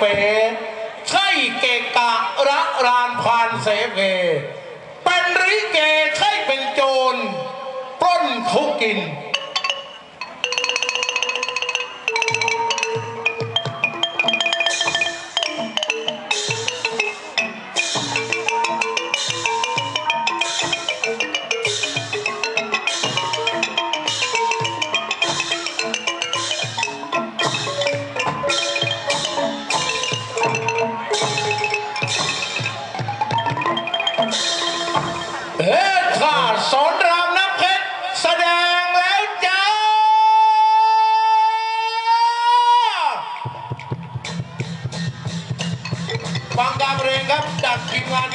เฟใช่เกกะระรานพานเสเวเป็นริเกใช่เป็นโจรปล้นเขากิน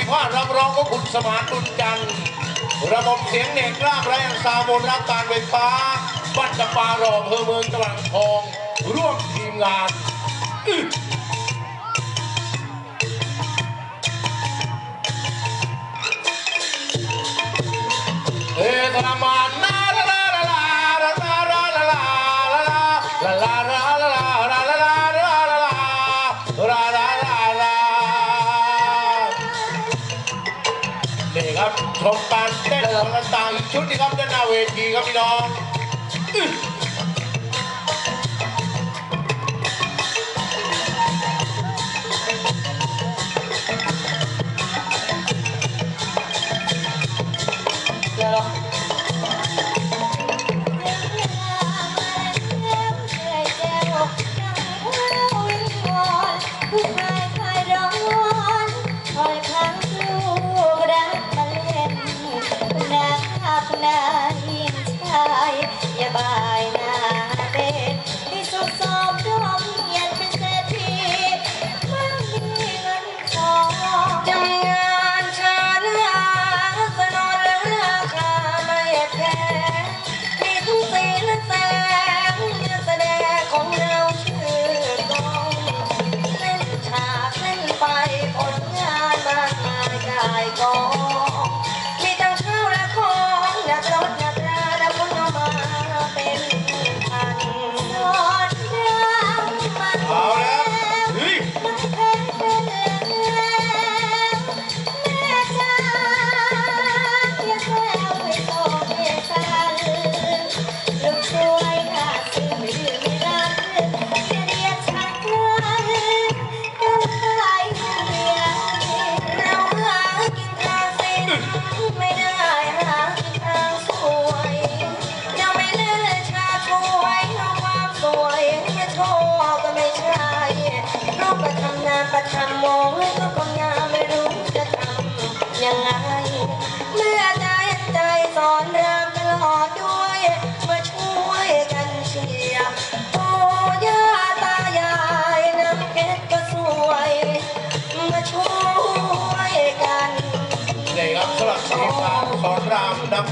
ทีมงารับรองก็คุณสมานตุนจัง ระบบเสียงเน็กรากแรงซาวบนรับการไฟฟ้า วัดจำปารอเภอเมืองจังหวัดอ่างทอง ร่วมทีมงาน นี่ครับชมการเต้นของต่างๆอีกชุดนี้ครับด้านหน้าเวทีครับพี่น้อง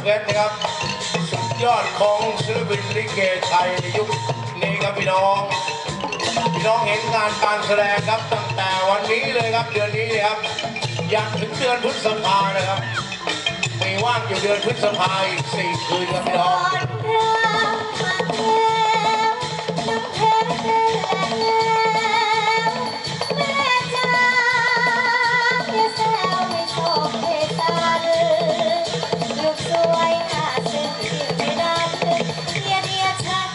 เพชรนะครับ สุดยอดของศิลปินลิเกไทยในยุคนี้ครับพี่น้อง พี่น้องเห็นงานการแสดงครับตั้งแต่วันนี้เลยครับเดือนนี้เลยครับยันถึงเดือนพฤษภานะครับ มีว่างอยู่เดือนพฤษภาอีกสี่คืนครับพี่น้อง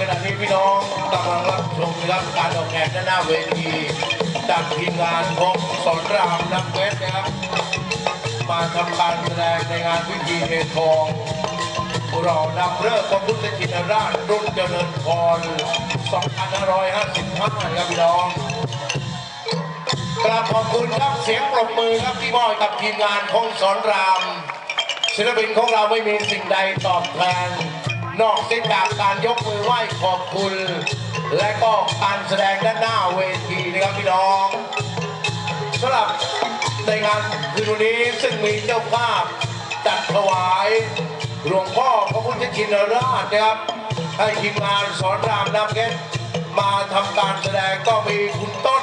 ขณะนี้พี่น้องกำลังรับชมรับการออกแขกด้านหน้าเวทีจากทีมงานของสอนรามน้ำเพชรนะครับมาทำการแสดงในงานพิธีเททองเรานำเลิกพระพุทธชินราชรุ่นเจริญพร 2555นะครับพี่น้องกราบขอบคุณครับเสียงปรบมือครับที่มอบกับทีมงานของสอนรามศิลปินของเราไม่มีสิ่งใดตอบแทนนอกเสียจากการย ขอบคุณ และก็การแสดงด้านหน้าเวทีนะครับพี่น้องสำหรับในงานคืนวันนี้ซึ่งมีเจ้าภาพจัดถวายหลวงพ่อพระพุทธชินราชนะครับให้ทีมงานสอนรามน้ำเพชรมาทำการแสดงก็มีคุณต้น